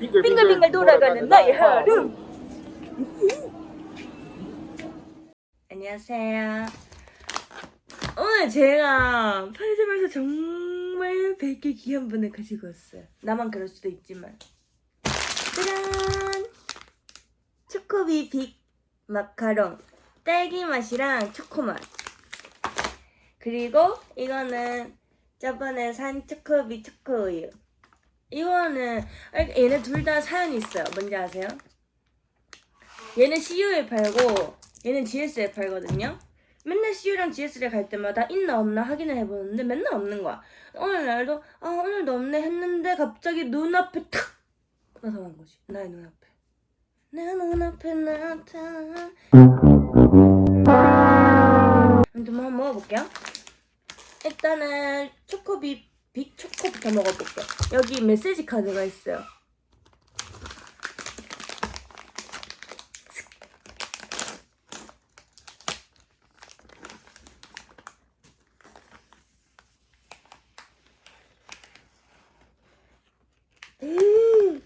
빙글빙글 돌아가는 나의 하루. 안녕하세요. 오늘 제가 편의점에서 정말 100개 귀한 분을 가지고 왔어요. 나만 그럴 수도 있지만. 짜잔! 초코비 빅 마카롱. 딸기 맛이랑 초코맛. 그리고 이거는 저번에 산 초코비 초코우유. 이거는 아, 얘네 둘 다 사연이 있어요. 뭔지 아세요? 얘는 CU에 팔고 얘는 GS에 팔거든요. 맨날 CU랑 GS를 갈 때마다 있나 없나 확인을 해보는데 맨날 없는 거야. 오늘 날도 아 오늘도 없네 했는데 갑자기 눈앞에 탁 나타난 거지. 나의 눈앞에. 내 눈앞에 나타난 아무튼 뭐 한번 먹어볼게요. 일단은 초코비 빅 초코부터 먹어볼게요. 여기 메시지 카드가 있어요. 음!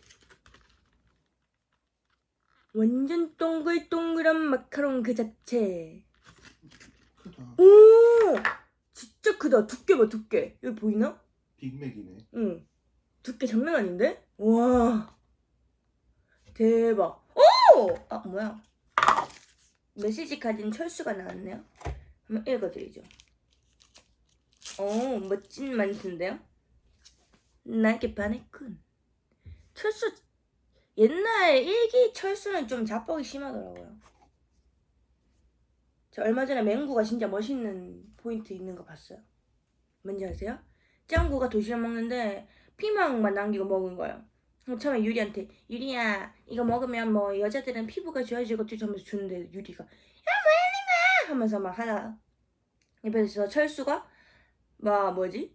완전 동글동글한 마카롱 그 자체. 크다. 오! 진짜 크다. 두께 봐, 두께. 여기 보이나? 빅맥이네. 응. 두께 장난 아닌데? 와. 대박. 오! 아, 뭐야. 메시지 카드는 철수가 나왔네요. 한번 읽어드리죠. 오, 멋진 만트인데요? 나에게 반했군. 철수, 옛날 일기 철수는 좀 자뻑이 심하더라고요. 저 얼마 전에 맹구가 진짜 멋있는 포인트 있는 거 봤어요. 뭔지 아세요? 짱구가 도시락 먹는데 피망만 남기고 먹은 거예요. 처음에 유리한테 유리야 이거 먹으면 뭐 여자들은 피부가 좋아지고 하면서 주는데 유리가 야 뭐야? 하면서 막 하나. 옆에서 철수가 막 뭐지?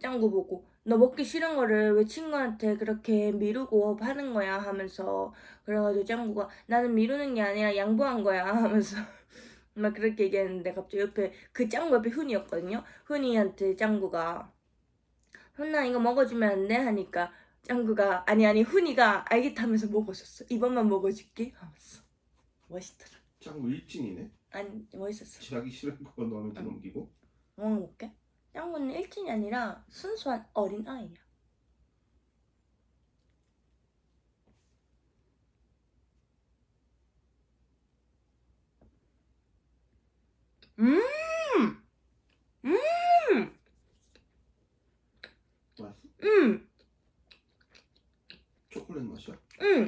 짱구 보고 너 먹기 싫은 거를 왜 친구한테 그렇게 미루고 하는 거야? 하면서 그래가지고 짱구가 나는 미루는 게 아니라 양보한 거야. 하면서 막 그렇게 얘기했는데 갑자기 옆에 그 짱구 옆에 훈이였거든요. 훈이한테 짱구가 훈나 이거 먹어주면 안 돼? 하니까 짱구가 아니 아니 훈이가 알겠다면서 먹어줬어 이번만 먹어줄게 하면서 멋있더라 짱구 일진이네. 아니 멋있었어 지나기 싫은 거 너한테 넘기고. 먹어볼게 짱구는 일진이 아니라 순수한 어린 아이야 음! 음! 음! 초콜릿 맛이야? 응,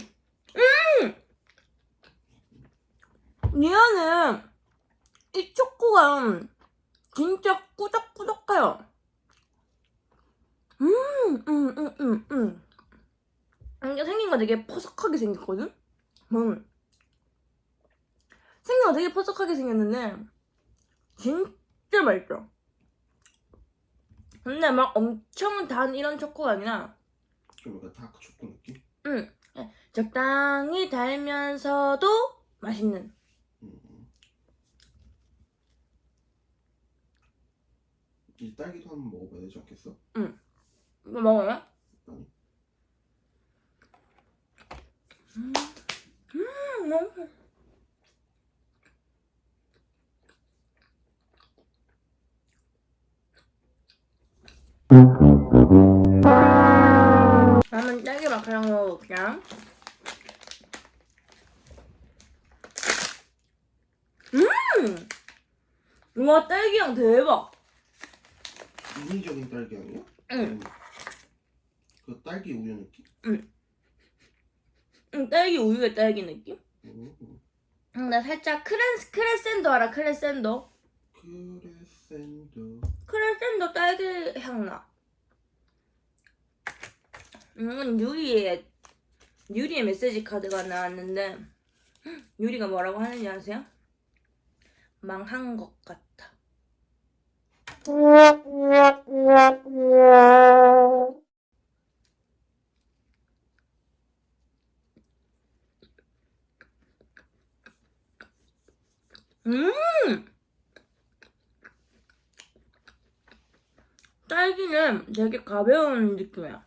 응. 얘는 이 초코가 진짜 꾸덕꾸덕해요. 음, 음, 음, 음, 음. 이게 생긴 거 되게 퍼석하게 생겼거든. 음. 생긴 거 되게 퍼석하게 생겼는데 진짜 맛있어. 근데 막 엄청 단 이런 초코가 아니라 좀 약간 다크 초코 느낌? 응. 적당히 달면서도 맛있는. 음. 이 딸기도 한번 먹어봐야 되지 않겠어? 이거 먹어요? 아니. 음, 음, 너무. 한번 딸기 마카롱 먹어볼게요. 음! 우와, 딸기향 대박! 인위적인 딸기 아니야? 응. 음. 그 딸기 우유 느낌? 응, 딸기 우유의 딸기 느낌? 음. 음. 응, 나 살짝 크레, 크레센도 알아, 크레센도? 크레센도. 크레센도 딸기 향 나. 음, 유리의, 유리의 메시지 카드가 나왔는데, 유리가 뭐라고 하는지 아세요? 망한 것 같아. 음! 딸기는 되게 가벼운 느낌이야.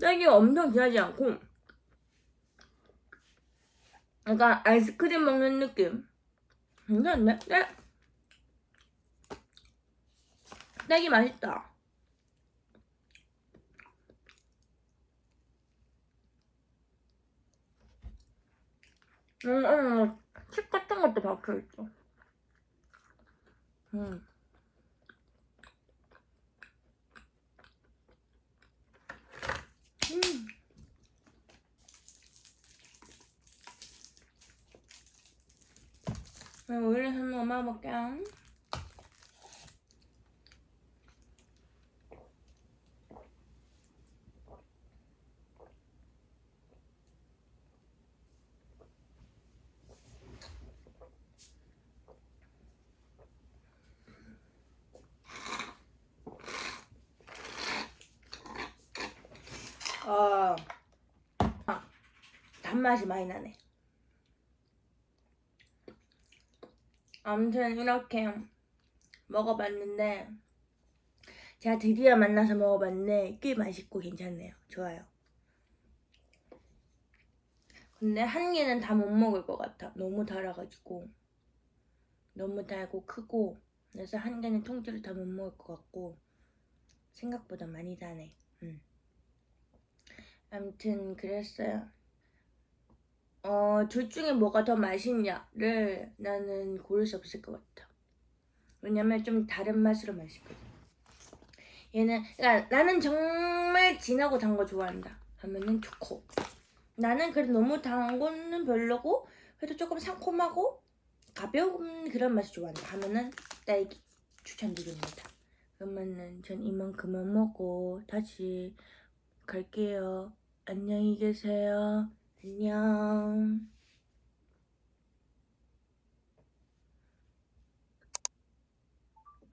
딸기가 엄청 진하지 않고 약간 아이스크림 먹는 느낌. 괜찮네? 딸 딸기 맛있다. 음, 음, 칩 같은 것도 박혀있어. 음. 음. 그럼 우유를 한번 먹어볼게요. 아, 아, 단맛이 많이 나네. 아무튼 이렇게 먹어봤는데 제가 드디어 만나서 먹어봤는데 꽤 맛있고 괜찮네요. 좋아요. 근데 한 개는 다 못 먹을 것 같아. 너무 달아가지고 너무 달고 크고 그래서 한 개는 통째로 다 못 먹을 것 같고 생각보다 많이 다네. 음. 아무튼 그랬어요. 어, 둘 중에 뭐가 더 맛있냐를 나는 고를 수 없을 것 같아. 왜냐면 좀 다른 맛으로 맛있거든. 얘는, 그러니까 나는 정말 진하고 단 거 좋아한다. 하면은 초코. 나는 그래도 너무 단 거는 별로고, 그래도 조금 상콤하고 가벼운 그런 맛을 좋아한다. 하면은 딸기 추천드립니다. 그러면은 전 이만 그만 먹고 다시 갈게요. 안녕히 계세요. 안녕.